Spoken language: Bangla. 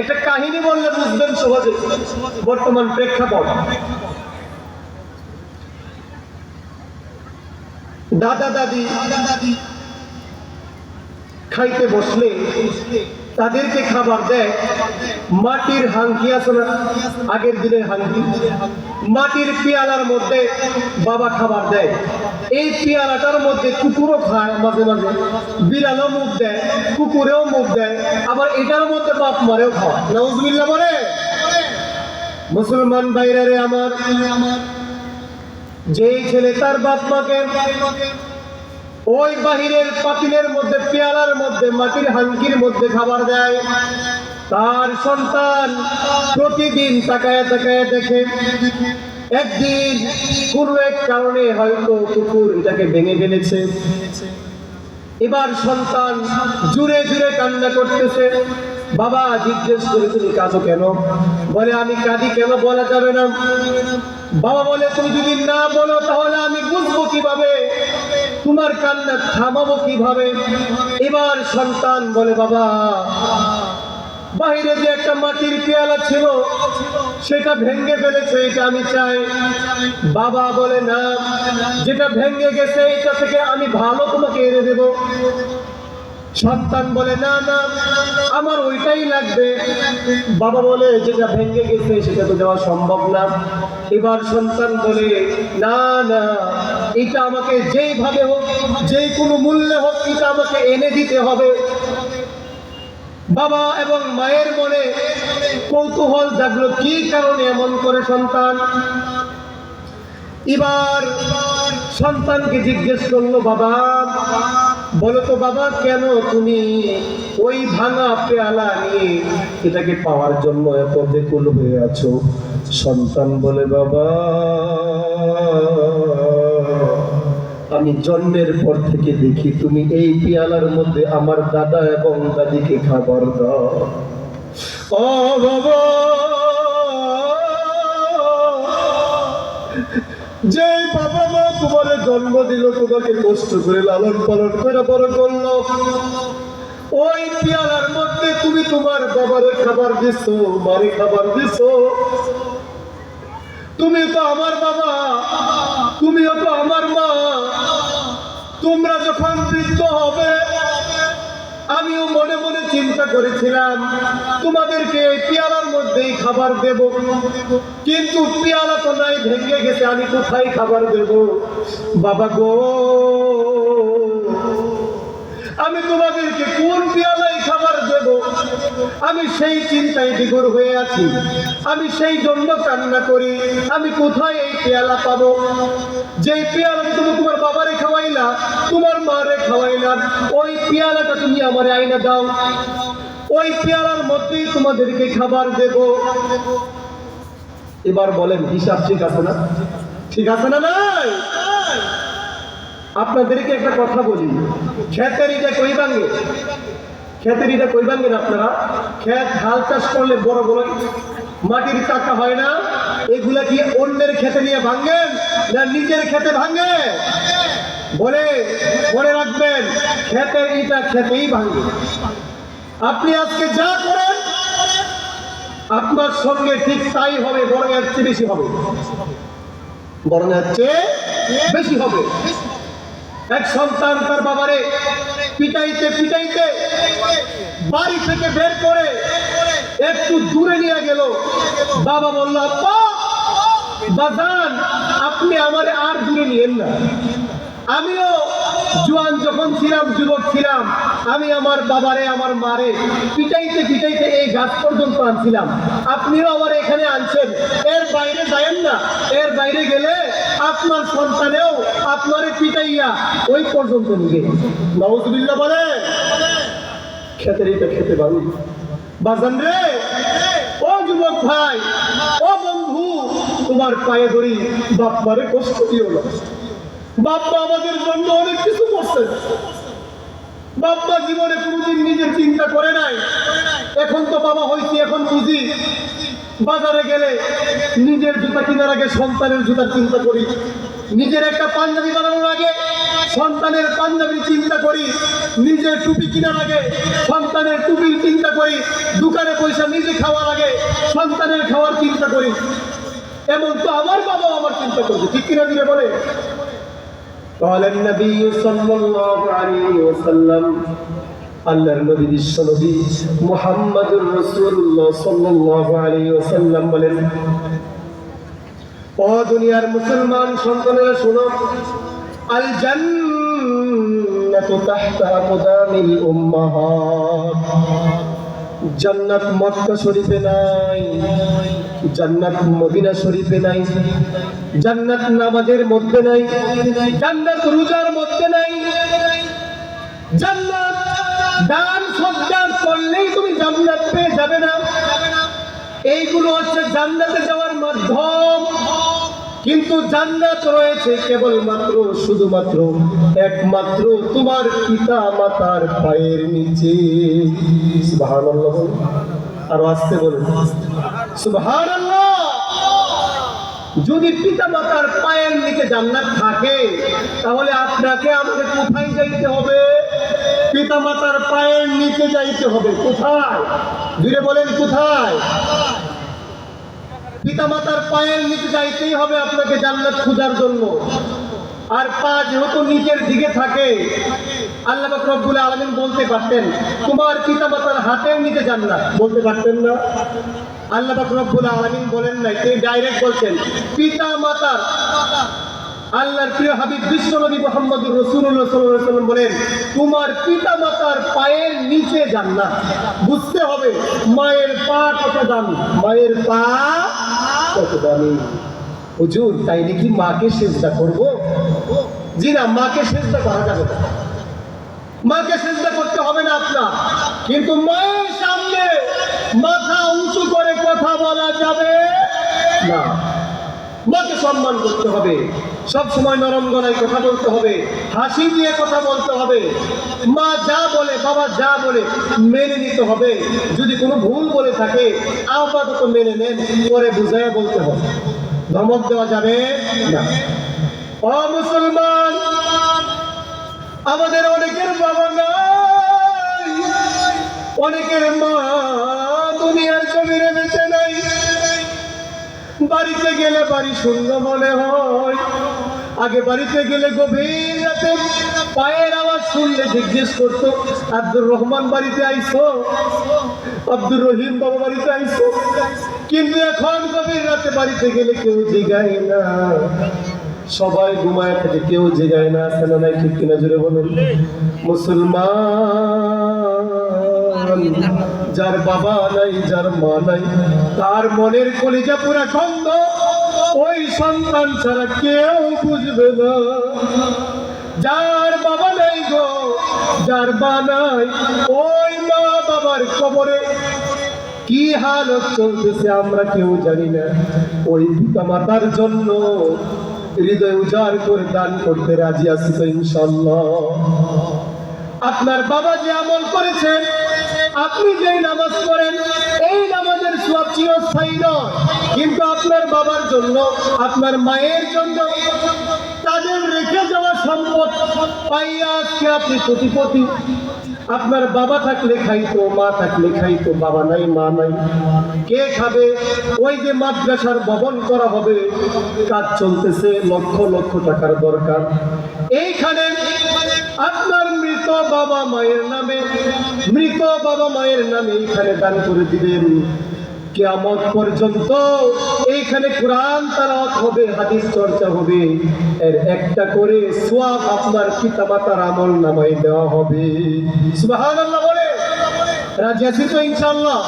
একটা কাহিনী বললে বুঝবেন সহজে। বর্তমান প্রেক্ষাপট। দাদা দাদি খাইতে বসলে তাদেরকে খাবার দেয়। মাটির হাঙ্কি আছে না? আগের দিনের হাঙ্কি মাটির পেয়ালার মধ্যে বাবা খাবার দেয়। এই পেয়ালাটার মধ্যে কুকুরও খায় মাঝে মাঝে। বিড়ালও মুখ দেয়, কুকুরেও মুখ দেয়। আবার এটার মধ্যে বাপ মারেও খাওয়া নজবিল্লা বলে? মুসলমান বাইরে আমার, যেই ছেলে তার বাপ মাকে ওই বাহিরের পাতিলের মধ্যে, পেয়ালার মধ্যে, মাটির হাঙ্কির মধ্যে খাবার দেয়। তার সন্তান প্রতিদিন তাকায় তাকায় দেখে, একদিন কোনো এক কারণে হয়তো কুকুর এটাকে ভেঙে ফেলেছে। এবার সন্তান জুড়ে জুড়ে কান্না করতেছে। বাবা জিজ্ঞেস করে, তুমি কাঁদো কেন? বলে, আমি কাঁদি কেন বলা যাবে না। বাবা বলে, তুমি যদি না বলো তাহলে আমি বুঝব কীভাবে? তোমার কান্না থামাবো কীভাবে? এবার সন্তান বলে, বাবা, বাহিরে যে একটা মাটির পেয়ালা ছিল, সেটা ভেঙে ফেলেছে, এটা আমি চাই। বাবা বলে, না, যেটা ভেঙে গেছে, এটা থেকে আমি ভালো তোমাকে এনে দেব। সন্তান বলে, না না, আমার ওইটাই লাগবে। বাবা বলে, যেটা ভেঙে গেছে, সেটা তো দেওয়া সম্ভব না। এবার সন্তান বলে, না না, এটা আমাকে যেইভাবে হোক যে কোনো মূল্যে হোক, এটা আমাকে এনে দিতে হবে। বাবা এবং মায়ের মনে কৌতূহল জাগলো, কি কারণে এমন করে সন্তান? এবার সন্তানকে জিজ্ঞেস করল, বাবা বলো তো বাবা, কেন তুমি ওই ভাঙা পেয়ালা নিয়ে এটাকে পাওয়ার জন্য এত বেকুল হয়ে আছো? সন্তান বলে, বাবা, আমি জন্মের পর থেকে দেখি তুমি এই পেয়ালার মধ্যে আমার দাদা এবং দাদিকে খাবার দাও। ও বাবা যে বাবা মা তোমার জন্ম দিল, তোমাকে কষ্ট করে লালন পালন করে বড় করল। ওই পেয়ালার মধ্যে তুমি তোমার বাবারে খাবার দিছো, মারে খাবার দিছো। তুমি তো আমার বাবা, তুমিও তো আমার মা। তোমরা যখন বৃদ্ধ হবে, আমিও মনে মনে চিন্তা করেছিলাম, তোমাদেরকে এই পেয়ালার মধ্যেই খাবার দেব। কিন্তু পেয়ালা তো নাই, ভেঙে গেছে, আমি কোথায় খাবার দেব? বাবা গো, আমি তোমাদেরকে কোন পেয়ালায় খাবার দেব? আমি সেই চিন্তায় বিগর হয়ে আছি। আমি সেই জন্য কান্না করি। আমি কোথায় এই পেয়ালা পাবো? যে পেয়ালা তুমি তোমার বাবারে খাওয়াইলা, তোমার মারে খাওয়াইলা, ওই পেয়ালাটা তুমি আমার আইনা দাও। ওই পেয়ারার মধ্যেই তোমাদেরকে খাবার দেব। এবার বলেন, হিসাব ঠিক আছে না? ঠিক আছে না নাই? আপনাদেরকে একটা কথা বলি। ক্ষেতের এটা কই ভাঙ্গে ক্ষেতের এটা কই ভাঙ্গেন আপনারা? ক্ষেত হাল চাষ করলে বড় বড় মাটির চাকা হয় না? এগুলা কি অন্যের খেতে নিয়ে ভাঙ্গেন না নিজের খেতে ভাঙ্গে বলে মনে রাখবেন, ক্ষেতের ইটা খেতেই ভাঙ্গে আপনি আজকে যা করেন, আপনার সঙ্গে ঠিক তাই হবে, বরং এর চেয়ে বেশি হবে। বরং এর চেয়ে বেশি হবে। এক সন্তান তার বাবারে পিটাইতে পিটাইতে বাড়ি থেকে বের করে একটু দূরে নিয়ে গেল। বাবা বলল, আব্বা, বাজান, আপনি আমারে আর দূরে নিয়েন না। আমিও জোয়ান যখন ছিলাম, যুবক ছিলাম, আমি আমার বাবারে, আমার মারে পিটাইতে পিটাইতে এই গাছ পর্যন্ত আনছিলাম। আপনিও আমার এখানে আনছেন। এর বাইরে যায়েন না। এর বাইরে গেলে আপনার সন্তানেও আপনারে পিটাইয়া ওই পর্যন্ত নিবে। নওয়াজবিল্লা বলে খেতে এটা খেতে পারুন বাজান রে, ও যুবক ভাই, ও বন্ধু, তোমার পায়ে ধরি বাপ মারে কষ্ট দিও না। বাপ্পা আমাদের কিছু করছে? বাপ্পা জীবনে কোনোদিন নিজের চিন্তা করে নাই। এখন তো বাবা হয়েছি, এখন বুঝি। বাজারে গেলে নিজের জুতা কেনার আগে সন্তানের জুতার চিন্তা করি। নিজের একটা পাঞ্জাবি বানানোর আগে সন্তানের পাঞ্জাবির চিন্তা করি। নিজের টুপি কিনার আগে সন্তানের টুপির চিন্তা করি। দোকানে পয়সা নিজে খাওয়ার আগে সন্তানের খাওয়ার চিন্তা করি। এমন তো আমার বাবা আমার চিন্তা করবে ঠিক কিনা দিলে বলে? قال النبي صلى الله عليه وسلم আল্লাহর নবী বিশ্ব নবী মুহাম্মাদুর রাসূলুল্লাহ সাল্লাল্লাহু আলাইহি ওয়াসাল্লাম বলেন ও দুনিয়ার মুসলমান সন্তানেরা শুনো আল জান্নাতু তাহতা আকদামিল উম্মাহাত জান্নাত মক্কা শরীফে নাই জান্নাত মদিনা শরীফে নাই জান্নাত নামাজের মধ্যে নাই, জান্নাত রোজার মধ্যে নাই। জান্নাত দান সজ্জার করলেই তুমি জান্নাত পেয়ে যাবে না। এইগুলো হচ্ছে জান্নাতে যাওয়ার মাধ্যম। কিন্তু জান্নাত রয়েছে কেবলমাত্র, শুধুমাত্র একমাত্র তোমার পিতা মাতার পায়ের নিচে। সুবহানাল্লাহ। আরও আসতে বলুন। সুবহানাল্লাহ। যদি পিতা মাতার পায়ের নিচে জান্নাত থাকে, তাহলে আপনাকে আমাকে কোথায় যাইতে হবে? পিতা মাতার পায়ের নিচে যাইতে হবে। কোথায়? ধীরে বলেন, কোথায়? পিতা মাতার পায়ের নিচে যাইতেই হবে আপনাকে জান্নাত খোঁজার জন্য। আর পা যেহেতু নিচের দিকে থাকে আল্লাহ রব্বুল আলামিন বলতে পারতেন, তোমার পিতা মাতার হাতের নিচে জান্নাত বলতে পারতেন না। আল্লাহ রব্বুল আলামিন বলেন নাই, তিনি ডাইরেক্ট বলছেন, পিতা মাতার আল্লাহর প্রিয় হাবিব বিশ্বনবী মোহাম্মদুর রসুল্লাহ সাল্লাম বলেন, তোমার পিতা মাতার পায়ের নিচে জান্নাত বুঝতে হবে, মায়ের পা কত দামি? মায়ের পা কত দামি? হুজুর, তাই নাকি মাকে সেজদা করব? জি না, মাকে সেজদা করা যাবে না। মাকে সেজদা করতে হবে না আপনার। কিন্তু মায়ের সামনে মাথা উঁচু করে কথা বলা যাবে না। মাকে সম্মান করতে হবে। সব সময় নরম গলায় কথা বলতে হবে। হাসি দিয়ে কথা বলতে হবে। মা যা বলে, বাবা যা বলে, মেনে নিতে হবে। যদি কোনো ভুল বলে থাকে, আপাতত মেনে নেন, পরে বুঝাইয়া বলতে হবে। ধমক দেওয়া যাবে না। ও মুসলমান আমাদের অনেকের বাবা নাই। অনেকের মা দুনিয়ার জমিনে বেঁচে নাই। বাড়িতে গেলে বাড়ি শূন্য মনে হয়। আগে বাড়িতে গেলে গভীর রাতে পায়ের আওয়াজ শুনলে জিজ্ঞেস করতো, আব্দুর রহমান বাড়িতে আইসো? আব্দুর রহিম বাবা বাড়িতে আইসো। কিন্তু এখন গভীর রাতে বাড়িতে গেলে কেউ জিগায় না। সবাই ঘুমায় থাকে, কেউ জেগায় না কেন নাই ঠিক কিনা জুড়ে বলেন। মুসলমান, যার বাবা নাই, যার মা নাই, তার মনের কলিজা পুরা খন্দ ওই সন্তান ছাড়া কেউ বুঝবে না। যার বাবা নাই গো, যার মা নাই, ওই মা বাবার কবরে কি হালত চলতেছে আমরা কেউ জানি না। ওই পিতা মাতার জন্য হৃদয় উজাড় করে দান করতে রাজি আছি তো ইনশাল্লাহ আপনার বাবা যে আমল করেছেন, আপনি যেই নামাজ পড়েন, এই নামাজের সব চিরস্থায়ী নয়। কিন্তু আপনার বাবার জন্য, আপনার মায়ের জন্য তাদের রেখে যাওয়া সম্পদ পাইয়া আজকে আপনি কোটিপতি। আপনার বাবা থাকলে খাইতো, মা থাকলে খাইতো, বাবা নাই, মা নাই। কে খাবে? ওই যে মাদ্রাসার ভবন করা হবে, কাজ চলতেছে, লক্ষ লক্ষ টাকার দরকার। এইখানে আপনার মৃত বাবা মায়ের নামে, মৃত বাবা মায়ের নামে এইখানে দান করে দিবেন। কেয়ামত পর্যন্ত এইখানে কোরআন তালাওয়াত হবে, হাদিস চর্চা হবে। এর একটা করে সোয়াব আপনার পিতা মাতার আমল নামাই দেওয়া হবে। সুবহানাল্লাহ বলে? রাজি আছি তো ইনশাআল্লাহ?